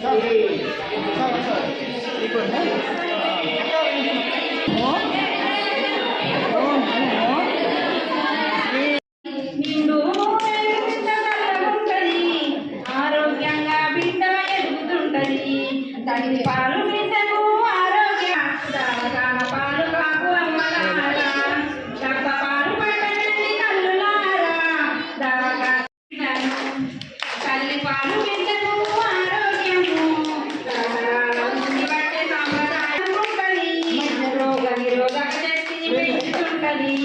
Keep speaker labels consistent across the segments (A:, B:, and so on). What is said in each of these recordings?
A: నిండు శక్తిని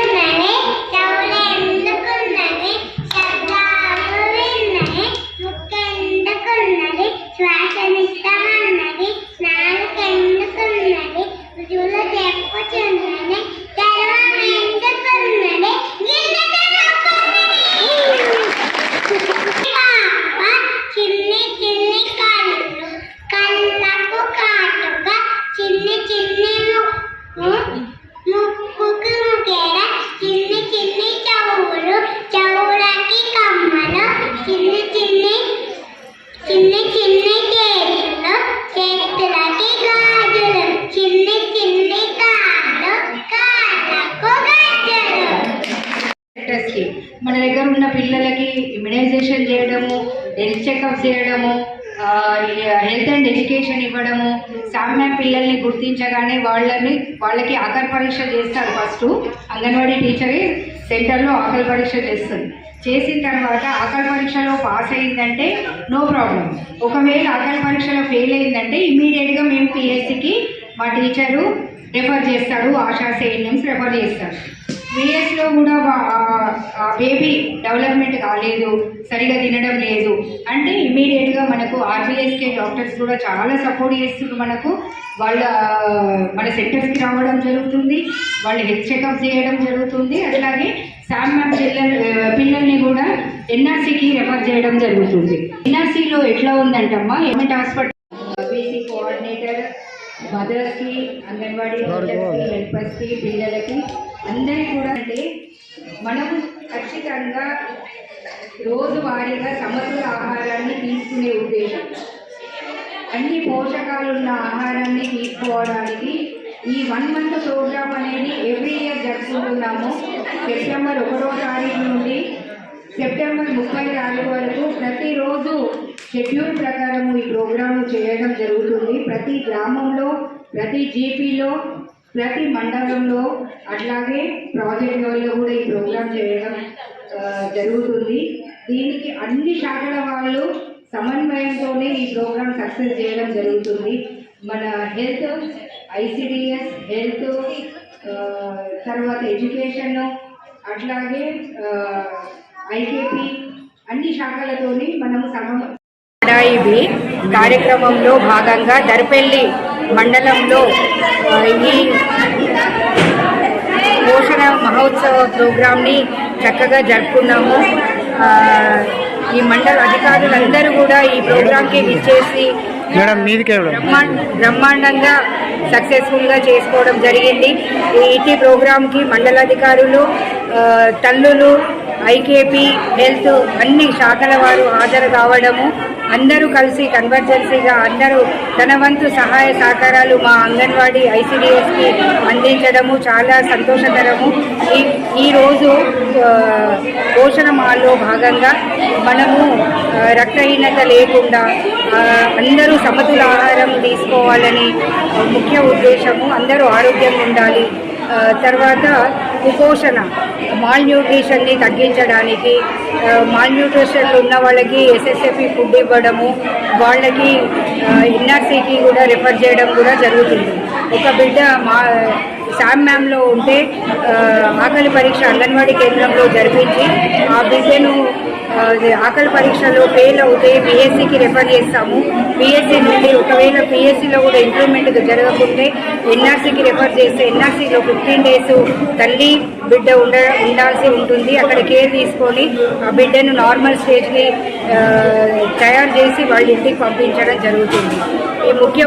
B: ఉన్నది చెవులు ఎందుకున్నది శబ్దాలు విన్నది ముక్కెందుకున్నది శ్వాసనిస్తామన్నది నాలుకెందుకున్నది రుజువులు చెప్పుచున్నది
C: వచ్చి మన దగ్గర ఉన్న పిల్లలకి ఇమ్యునైజేషన్ చేయడము హెల్త్ చెకప్ చేయడము హెల్త్ అండ్ ఎడ్యుకేషన్ ఇవ్వడము సామ్య పిల్లల్ని గుర్తించగానే వాళ్ళని వాళ్ళకి ఆకలి పరీక్ష చేస్తారు ఫస్ట్ అంగన్వాడీ టీచర్ సెంటర్లో ఆకలి పరీక్ష చేస్తుంది. చేసిన తర్వాత ఆకలి పరీక్షలో పాస్ అయిందంటే నో ప్రాబ్లం ఒకవేళ ఆకలి పరీక్షలో ఫెయిల్ అయిందంటే ఇమీడియట్గా మేము పిఎస్సికి మా టీచరు రెఫర్ చేస్తారు ఆశా సేఎన్ఎంస్ రెఫర్ చేస్తారు విఎస్లో కూడా బేబీ డెవలప్మెంట్ కాలేదు సరిగా తినడం లేదు. అంటే ఇమీడియట్గా మనకు ఆర్బీఎస్కే డాక్టర్స్ కూడా చాలా సపోర్ట్ చేస్తున్నారు మనకు. వాళ్ళ మన సెంటర్స్కి రావడం జరుగుతుంది వాళ్ళు హెల్త్ చెకప్ చేయడం జరుగుతుంది. అట్లాగే శామ్ మ్యామ్ పిల్లల్ని కూడా ఎన్ఆర్సీకి రెఫర్ చేయడం జరుగుతుంది. ఎన్ఆర్సీలో ఎట్లా ఉందంటమ్మా? గవర్నమెంట్ హాస్పిటల్ బీసీ కోఆర్డినేటర్ మదర్స్కి అంగన్వాడీ హెల్పర్స్కి పిల్లలకి అందరికీ కూడా అంటే మనము ఖచ్చితంగా రోజువారీగా సమతుల ఆహారాన్ని తీసుకునే ఉద్దేశం. అన్ని పోషకాలున్న ఆహారాన్ని తీసుకోవడానికి ఈ వన్ మంత్ ప్రోగ్రామ్ అనేది ఎవ్రీ ఇయర్ జరుపుకుంటున్నాము. సెప్టెంబర్ ఒకటో తారీఖు నుండి సెప్టెంబర్ ముప్పై తారీఖు వరకు ప్రతిరోజు షెడ్యూల్ ప్రకారం ఈ ప్రోగ్రాము చేయడం జరుగుతుంది. ప్రతి గ్రామంలో ప్రతి జీపీలో ప్రతి మండలంలో అట్లాగే ప్రాజెక్ట్ లెవెల్లో కూడా ఈ ప్రోగ్రామ్ చేయడం జరుగుతుంది. దీనికి అన్ని శాఖల వాళ్ళు సమన్వయంతోనే ఈ ప్రోగ్రామ్ సక్సెస్ చేయడం జరుగుతుంది. మన హెల్త్ ఐసిడిఎస్ హెల్త్ తర్వాత ఎడ్యుకేషన్ అట్లాగే ఐకేపీ అన్ని శాఖలతోని మనము సమ ఇవి కార్యక్రమంలో భాగంగా దర్పెల్లి మండలంలో ఈ పోషణ మహోత్సవ ప్రోగ్రామ్ని చక్కగా జరుపుకున్నాము. ఈ మండల అధికారులందరూ కూడా ఈ ప్రోగ్రాంకి విచ్చేసి బ్రహ్మాండంగా సక్సెస్ఫుల్గా చేసుకోవడం జరిగింది. ఈ ఇటీ ప్రోగ్రాంకి మండలాధికారులు తల్లులు ఐకేపీ హెల్త్ అన్ని శాఖల వారు హాజరు కావడము అందరూ కలిసి కన్వర్జెన్సీగా అందరూ తన వంతు సహాయ సహకారాలు మా అంగన్వాడీ ఐసిడిఎస్కి అందించడము చాలా సంతోషకరము. ఈ ఈరోజు పోషణ మాల్లో భాగంగా మనము రక్తహీనత లేకుండా అందరూ సమతుల ఆహారం తీసుకోవాలని ముఖ్య ఉద్దేశము అందరూ ఆరోగ్యంగా ఉండాలి. తర్వాత కుపోషణ మాల్ న్యూట్రిషన్ని తగ్గించడానికి ఆ, మాల్ ఉన్న వాళ్ళకి ఎస్ఎస్ఎఫి ఫుడ్ ఇవ్వడము వాళ్ళకి ఎన్ఆర్సీకి కూడా రిఫర్ చేయడం కూడా జరుగుతుంది. ఒక బిడ్డ మా శామ్ మ్యామ్లో ఉంటే ఆకలి పరీక్ష అంగన్వాడీ కేంద్రంలో జరిపించి ఆ బిడ్డను ఆకలి పరీక్షలో ఫెయిల్ అవుతే పిఎస్సికి రెఫర్ చేస్తాము. పిఎస్సి నుండి ఒకవేళ పిఎస్సిలో కూడా ఇంప్రూవ్మెంట్ జరగకుంటే ఎన్ఆర్సీకి రెఫర్ చేస్తే ఎన్ఆర్సీలో ఫిఫ్టీన్ డేస్ తల్లి బిడ్డ ఉండ ఉండాల్సి ఉంటుంది. అక్కడ కేర్ తీసుకొని ఆ బిడ్డను నార్మల్ స్టేజ్కి తయారు చేసి వాళ్ళ ఇంటికి పంపించడం జరుగుతుంది. ఈ ముఖ్య